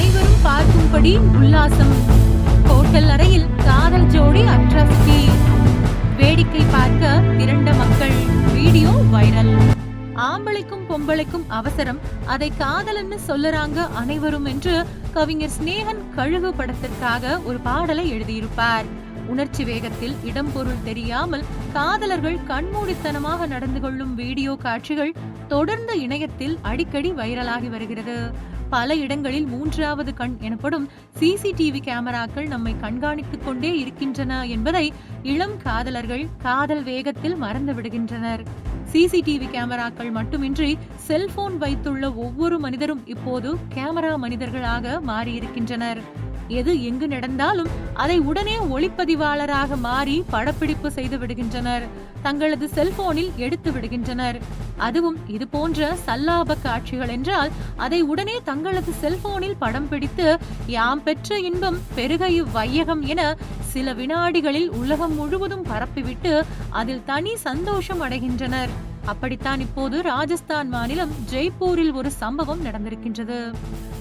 அனைவரும் பார்க்கும்படி உல்லாசம். ஹோட்டல் அறையில் காதல் ஜோடி அட்ராசிட்டி வேடிக்கை பார்க்க திரண்ட மக்கள். Video viral. ஆம்பளைக்கும் பொம்பளைக்கும் அவசரம். அதை காதலன்னு சொல்லறாங்க அனைவரும் என்று கவிஞர் ஸ்நேகன் கழுகு படத்திற்காக ஒரு பாடலை எழுதியிருப்பார். உணர்ச்சி வேகத்தில் இடம் பொருள் தெரியாமல் காதலர்கள் கண்மூடித்தனமாக நடந்து கொள்ளும் வீடியோ காட்சிகள் தொடர்ந்து இணையத்தில் அடிக்கடி வைரலாகி வருகிறது. பல இடங்களில் மூன்றாவது கண் எனப்படும் சிசிடிவி கேமராக்கள் நம்மை கண்காணித்துக் கொண்டே இருக்கின்றன என்பதை இளம் காதலர்கள் காதல் வேகத்தில் மறந்து விடுகின்றனர். சிசிடிவி கேமராக்கள் மட்டுமின்றி செல்போன் வைத்துள்ள ஒவ்வொரு மனிதரும் இப்போது கேமரா மனிதர்களாக மாறியிருக்கின்றனர். எது எங்கு நடந்தாலும் அதை உடனே ஒளிப்பதிவாளராக மாறி படப்பிடிப்பு செய்து விடுகின்றனர். தங்களது செல்போனில் எடுத்து விடுகின்றனர். அதுவும் இது போன்ற சல்லாப காட்சிகள் என்றால் அதை உடனே தங்களது செல்போனில் படம் பிடித்து யாம் பெற்ற இன்பம் பெருக இவ்வையகம் என சில வினாடிகளில் உலகம் முழுவதும் பரப்பிவிட்டு அதில் தனி சந்தோஷம் அடைகின்றனர். அப்படித்தான் இப்போது ராஜஸ்தான் மாநிலம் ஜெய்ப்பூரில் ஒரு சம்பவம் நடந்திருக்கின்றது.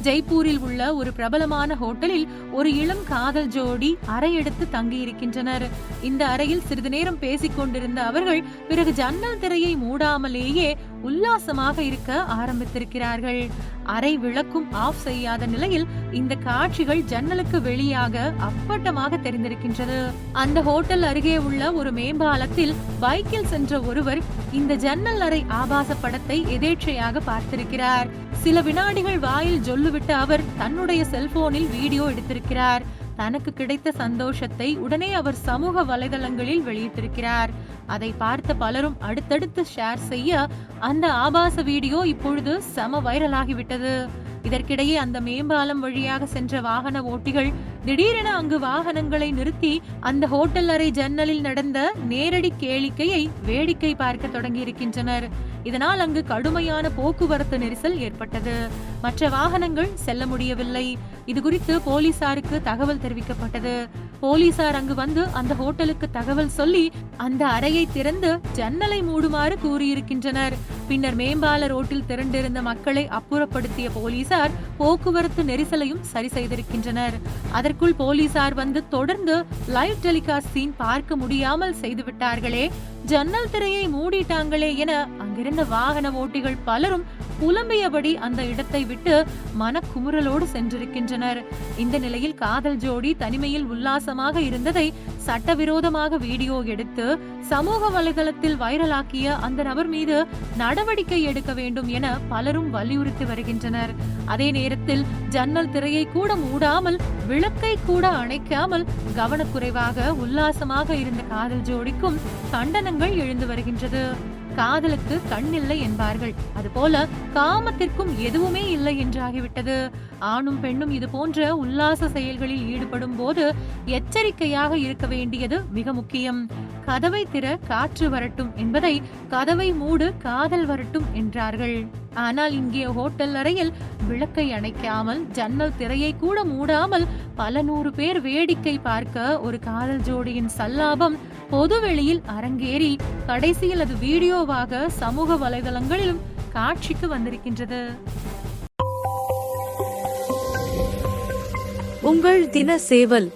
ஜெய்ப்பூரில் உள்ள ஒரு பிரபலமான ஹோட்டலில் ஒரு இளம் காதல் ஜோடி அறை எடுத்து தங்கியிருக்கின்றனர். இந்த அறையில் சிறிது நேரம் பேசிக் கொண்டிருந்த அவர்கள் பிறகு ஜன்னல் திரையை மூடாமலேயே உல்லாசமாக இருக்க ஆரம்பித்திருக்கிறார்கள். அறை விளக்கும் ஆஃப் செய்யாத நிலையில் இந்த காட்சிகள் ஜன்னலுக்கு வெளியாக அப்பட்டமாக தெரிந்திருக்கின்றது. அந்த ஹோட்டல் அருகே உள்ள ஒரு மேம்பாலத்தில் பைக்கில் சென்ற ஒருவர் இந்த ஜன்னல் அறை ஆபாச படத்தை எதேச்சையாக பார்த்திருக்கிறார். சில வினாடிகள் வாயில் சொல்லுவிட்டு அவர் தன்னுடைய செல்போனில் வீடியோ எடுத்திருக்கிறார். தனக்கு கிடைத்த சந்தோஷத்தை உடனே அவர் சமூக வலைதளங்களில் வெளியிட்டிருக்கிறார். அதை பார்த்த பலரும் அடுத்தடுத்து ஷேர் செய்ய அந்த ஆபாச வீடியோ இப்பொழுது செம வைரலாகிவிட்டது இதற்கிடையே அந்த மேம்பாலம் வழியாக சென்ற வாகன ஓட்டிகள் திடீரென அங்கு வாகனங்களை நிறுத்தி அந்த ஹோட்டல் அறை ஜன்னலில் நடந்த நேரடி கேளிக்கையை வேடிக்கை பார்க்க தொடங்கியிருக்கின்றனர். இதனால் அங்கு கடுமையான போக்குவரத்து நெரிசல் ஏற்பட்டது. மற்ற வாகனங்கள் செல்ல முடியவில்லை. இது குறித்து போலீசாருக்கு தகவல் தெரிவிக்கப்பட்டது. போலீசார் அங்கு வந்து அந்த ஹோட்டலுக்கு தகவல் சொல்லி அந்த அறையை திறந்து ஜன்னலை மூடுமாறு கூறியிருக்கின்றனர். பின்னர் மேம்பால ரோட்டில் திரண்டிருந்த மக்களை அப்புறப்படுத்திய போலீசார் போக்குவரத்து நெரிசலையும் சரி செய்திருக்கின்றனர். அதற்குள் போலீசார் வந்து தொடர்ந்து லைவ் டெலிகாஸ்ட் சீன் பார்க்க முடியாமல் செய்துவிட்டார்களே. ஜன்னல் திரையை மூடிட்டாங்களே என அங்கிருந்த வாகன ஓட்டிகள் பலரும் புலம்பியபடி அந்த இடத்தை விட்டு மனக்குமுறலோடு சென்றிருக்கின்றனர். இந்த நிலையில் காதல் ஜோடி தனிமையில் உல்லாசமாக இருந்ததை சட்டவிரோதமாக வீடியோ எடுத்து சமூக வலைதளத்தில் வைரலாக்கிய அந்த நபர் மீது நடவடிக்கை எடுக்க வேண்டும் என பலரும் வலியுறுத்தி வருகின்றனர். அதே நேரத்தில் ஜன்னல் திரையை கூட மூடாமல் விளக்கை கூட அணைக்காமல் கவனக்குறைவாக உல்லாசமாக இருந்த காதல் ஜோடிக்கும் கண்டனங்கள் எழுந்து வருகின்றது. காதலுக்கு கண்ணில்லை என்பார்கள். அதுபோல காமத்திற்கும் எதுவுமே இல்லை என்றாகிவிட்டது. ஆணும் பெண்ணும் இது போன்ற உல்லாச செயல்களில் ஈடுபடும் போது எச்சரிக்கையாக இருக்க வேண்டியது மிக முக்கியம். கதவை திற காற்று வரட்டும் என்பதை கதவை மூடு காதல் வரட்டும் என்றார்கள். ஆனால் இங்கே ஹோட்டல் அறையில் விளக்கை அணைக்காமல் ஜன்னல் திரையை கூட மூடாமல் பல நூறு பேர் வேடிக்கை பார்க்க ஒரு காதல் ஜோடியின் சல்லாபம் பொதுவெளியில் அரங்கேறி கடைசியில் அது வீடியோவாக சமூக வலைதளங்களிலும் காட்சிக்கு வந்திருக்கின்றது. உங்கள் தின சேவல்